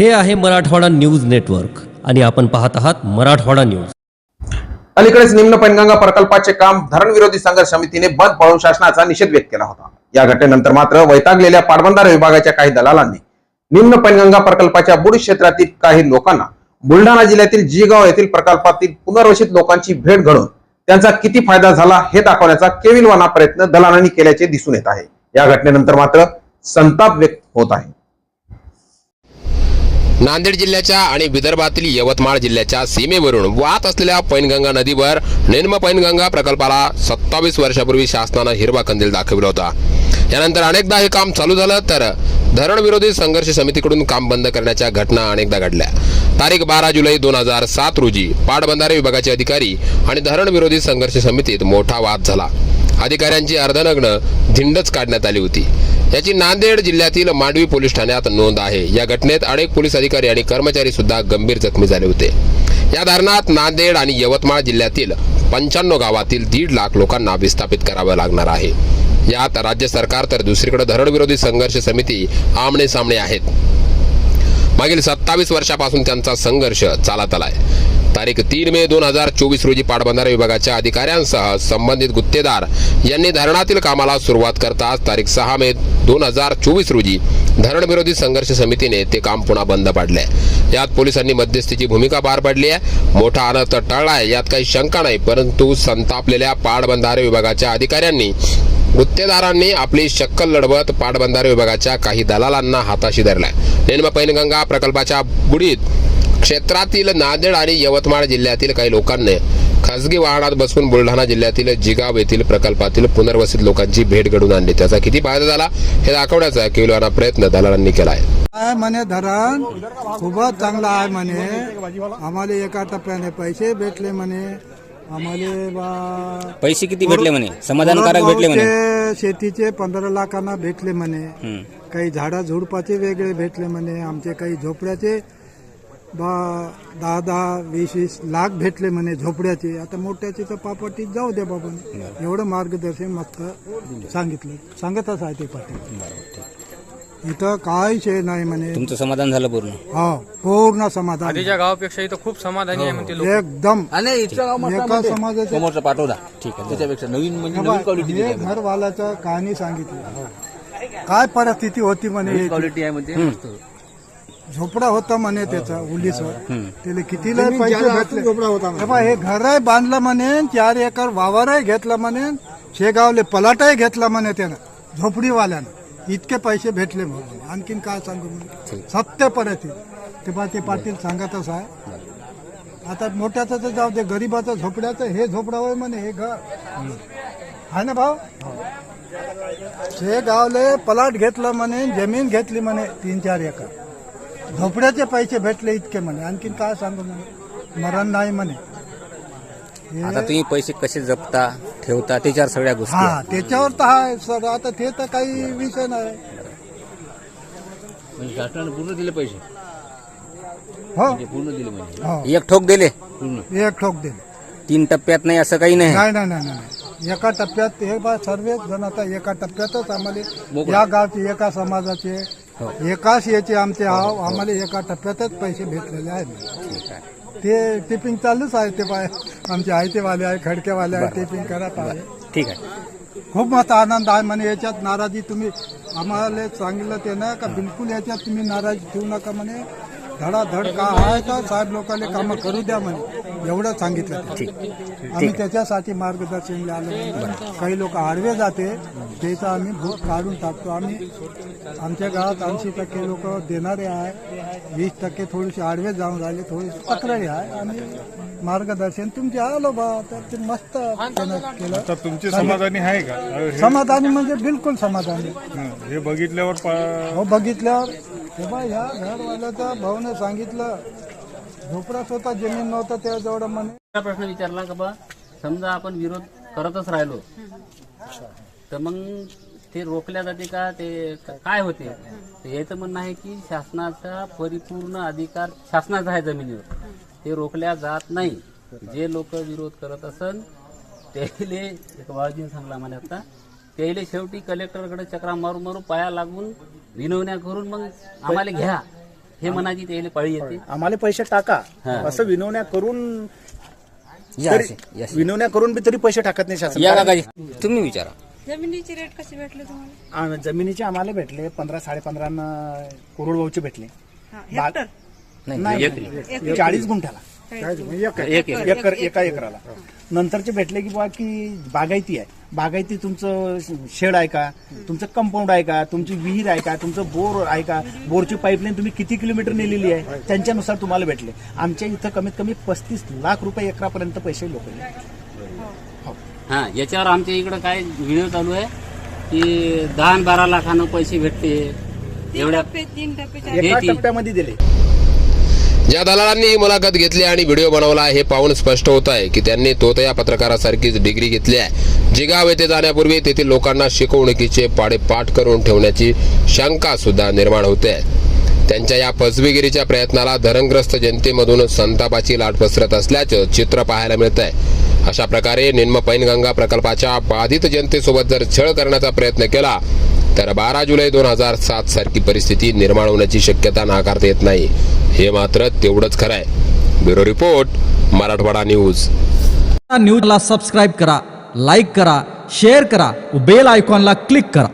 हे आहे Marathwada news network आणि आपण पाहत आहात मराठवाडा न्यूज. अलीकडेच निम्न पैनगंगा प्रकल्पाचे काम धरणविरोधी संघर्ष समितीने बंद पाळून शासनाचा निषेध व्यक्त केला होता. या घटनेनंतर मात्र वैतागलेल्या पाटबंधारे विभागाच्या काही दलालांनी निम्न पैनगंगा प्रकल्पाच्या बुड क्षेत्रातील काही लोकांना बुलढाणा जिल्ह्यातील जीगाव येथील प्रकल्पातील पुनर्वसित लोकांची भेट घडून त्यांचा किती फायदा झाला हे दाखवण्याचा केविलवाना प्रयत्न दलालांनी केल्याचे दिसून येत आहे. या घटनेनंतर मात्र संताप व्यक्त होत आहे. नांदेड जिल्ह्याच्या आणि विदर्भातील यवतमाळ जिल्ह्याच्या सीमेवरून वाहत असलेल्या पैनगंगा नदीवर निम्न पैनगंगा प्रकल्पाला सत्तावीस वर्षापूर्वी शासनानं हिरवा कंदील दाखविला होता. यानंतर अनेकदा हे काम चालू झालं तर धरणविरोधी संघर्ष समितीकडून काम बंद करण्याच्या घटना अनेकदा घडल्या. तारीख बारा जुलै दोन हजार सात रोजी पाटबंधारे विभागाचे अधिकारी आणि धरणविरोधी संघर्ष समितीत मोठा वाद झाला. अधिकाऱ्यांची अर्धनग्न धिंडच काढण्यात आली होती. याची नांदेड जिल्ह्यातील मांडवी पोलीस ठाण्यात नोंद आहे. या घटनेत अनेक पोलीस अधिकारी आणि कर्मचारी सुद्धा गंभीर जखमी झाले होते. या धरणात नांदेड आणि यवतमाळ जिल्ह्यातील पंच्याण्णव गावातील दीड लाख लोकांना विस्थापित करावं लागणार आहे. यात राज्य सरकार तर दुसरीकडे धरणविरोधी संघर्ष समिती आमने सामने आहेत. मागील सत्तावीस वर्षापासून त्यांचा संघर्ष चालत आलाय. तारीख तीन मे दोन हजार चोवीस रोजी पाटबंधारे विभागाच्या अधिकाऱ्यांसह संबंधित गुत्तेदार यांनी धरणातील कामाला सुरुवात करताच तारीख सहा मे दोन हजार चोवीस रोजी धरणविरोधी संघर्ष समितीने ते काम पुन्हा बंद पाडले. यात पोलिसांनी मध्यस्थीची भूमिका पार पडली आहे. मोठा अनर्थ आहे. यात काही शंका नाही परंतु संतापलेल्या पाटबंधारे विभागाच्या अधिकाऱ्यांनी गुत्तेदारांनी आपली शक्कल लढवत पाटबंधारे विभागाच्या काही दलालांना हाताशी धरलाय. नेन्म पैनगंगा प्रकल्पाच्या बुडीत क्षेत्रातील नांदेड आणि यवतमाळ जिल्ह्यातील काही लोकांनी खासगी वाहनात बसून बुलढाणा जिल्ह्यातील जिगाव येथील प्रकल्पातील पुनर्वसित लोकांची भेट घडून आणली. त्याचा किती फायदा झाला हे दाखवण्याचा केवलवाना प्रयत्न दलालांनी केला आहे. म्हणे धरण? खूपच चांगलं आहे म्हणे. आम्हाला एका टप्प्याने पैसे भेटले म्हणे. आम्हाला बा पैसे किती भेटले म्हणे? समाधानकारक भेटले म्हणे? शेतीचे पंधरा लाखांना भेटले म्हणे. काही झाडा झुडपाचे वेगळे भेटले म्हणे. आमचे काही झोपड्याचे बा दहा दहा वीस वीस लाख भेटले म्हणे झोपड्याचे. आता मोठ्याचे तर पापटीत जाऊ द्या बाबा. एवढं मार्गदर्शन मस्त सांगितलं. सांगतच आहे ते पाटील. इथं काहीच हे नाही म्हणे. तुमचं समाधान झालं पूर्ण? हो पूर्ण समाधान. आधीच्या गावापेक्षा इथं खूप समाधानी आहे म्हणते लोक. एकदम. एका समाजाचे समोरचा पाठवला ठीक आहे. त्याच्यापेक्षा नवीन म्हणजे नवीन क्वालिटी हे घरवाल्याचं कहाणी सांगितली. काय परिस्थिती होती म्हणे याची. क्वालिटी आहे म्हणजे झोपडा होता म्हणे त्याचा उलीसवर. त्याला किती लय पैसे भेटले? हे पहा, हे घरही बांधलं म्हणे चार एकर वावरही घेतलं म्हणे शेगावले पलाटही घेतला म्हणे त्यानं झोपडीवाल्यानं. इतके पैसे भेटले म्हणून. आणखीन काय सांगू म्हणे? सत्य परिस्थिती ते पहा ते पाटील सांगतच आहे. आता मोठ्याचं तर जाऊ दे गरीबाचं झोपड्याचं हे झोपडा होय म्हणे हे घर. आहे ना भाऊ? शेगावले पलाट घेतलं म्हणे जमीन घेतली म्हणे तीन चार एकर. झोपड्याचे पैसे भेटले इतके म्हणे. आणखीन काय सांगू म्हणे? मरण नाही म्हणे. हे- आता तुम्ही पैसे कसे जपता ठेवता त्याच्यावर सगळ्या गोष्टी हा आहेत. त्याच्यावर तर आहे सर. आता ते तर काही विषय नाही. म्हणजे शासनाने पूर्ण दिले पैसे? हो. पूर्ण दिले म्हणजे? हो. एक ठोक दिले? एक ठोक दे तीन टप्प्यात नाही असं काही नाही? नाही नाही नाही नाही एका टप्प्यात हे बा सर्वच जण आता एका टप्प्यातच आम्हाला या गावचे एका समाजाचे एकाच याचे आमचे हाव आम्हाला एका टप्प्यातच पैसे भेटलेले आहेत. ते टिपिंग चालूच आहे ते बाय आमचे आयतेवाले आहे खडकेवाले आहे टिपिंग करत आहे. ठीक आहे. खूप मोठा आनंद आहे म्हणे याच्यात नाराजी तुम्ही आम्हाला सांगितलं ते ना का बिलकुल याच्यात तुम्ही नाराजी ठेवू नका म्हणे. धडाधड का आहे तर साहेब लोकांना कामं करू द्या म्हणे. एवढं सांगितलं. आम्ही त्याच्यासाठी मार्गदर्शन आलो काही लोक आडवे जाते त्याचं आम्ही भूत काढून टाकतो. आम्ही आमच्या गावात ऐंशी टक्के लोक देणारे आहे. वीस टक्के थोडीशी आडवे जाऊन राहिले थोडीशी तक्रारी आहे. आणि मार्गदर्शन तुमचे आलो बा तर ते मस्त केलं. तर तुमची समाधानी आहे का? हे- समाधानी म्हणजे बिलकुल समाधानी. हं, हे बघितल्यावर हो बघितल्यावर तेव्हा ह्या घरवाल्याचा भाऊने सांगितलं झोपडा स्वतः जमीन नव्हतं त्याजवळ म्हणे. हा प्रश्न विचारला का बा? समजा आपण विरोध करतच राहिलो. तर मग ते रोखल्या जाते का? ते काय होते? तर याचं म्हणणं आहे की शासनाचा परिपूर्ण अधिकार शासनाचा आहे जमिनीवर. ते रोखल्या जात नाही. जे लोक विरोध करत असन त्याले एक सांगला आम्हाला आता त्याले शेवटी कलेक्टरकडे चक्रा मारून मारून पाया लागून विनवण्या करून मग आम्हाला घ्या. हे म्हणायची त्याला पळी येते. आम्हाला पैसे टाका. असं विनवण्या करून या तरी असे, या असे. विनवण्या करून बी तरी पैसे टाकत नाही शासन या काकाजी तुम्ही विचारा. जमिनीची रेट कशी भेटली तुम्हाला? आ, जमिनीचे आम्हाला भेटले पंधरा साडे पंधरा कोरडवाऊचे भेटले. हा, बाग- हेक्टर नाही एकरी. चाळीस गुंठ्याला. एक एकर. एकर एका एकराला नंतरचे भेटले की बा की बागायती आहे. बागायती तुमचं शेड आहे का? तुमचं कंपाऊंड आहे का? तुमची विहीर आहे का? तुमचं बोर आहे का? बोरची पाईपलाईन तुम्ही किती किलोमीटर नेलेली आहे? त्यांच्यानुसार तुम्हाला भेटले. आमच्या इथं कमीत कमी पस्तीस लाख रुपये एकरापर्यंत पैसे लोक हा. याच्यावर आमच्या इकडं काय व्हिडिओ चालू आहे की दहा बारा लाखानं पैसे भेटते. एवढ्या तीन हे टप्प्यामध्ये दिले. ज्या दलालांनी ही मुलाखत घेतली आणि व्हिडिओ बनवला हे पाहून स्पष्ट होत आहे की त्यांनी तोतया पत्रकारासारखीच डिग्री घेतली आहे. जिगाव येथे जाण्यापूर्वी तेथील लोकांना शिकवणुकीचे पाडे पाठ करून ठेवण्याची शंका सुद्धा निर्माण होते. त्यांच्या या फसवेगिरीच्या प्रयत्नाला धरणग्रस्त जनतेमधून संतापाची लाट पसरत असल्याचं चित्र पाहायला मिळत आहे अशा प्रकारे निम्न पैनगंगा प्रकल्पाच्या बाधित जनतेसोबत जर छळ करण्याचा प्रयत्न केला तर बारा जुलै दोन हजार सात सारखी परिस्थिती निर्माण होण्याची शक्यता नाकारता येत नाही. हे मात्र तेवढंच खरं आहे. Bureau report Marathwada news. न्यूजला सबस्क्राईब करा लाईक करा शेअर करा बेल आयकॉनला क्लिक करा.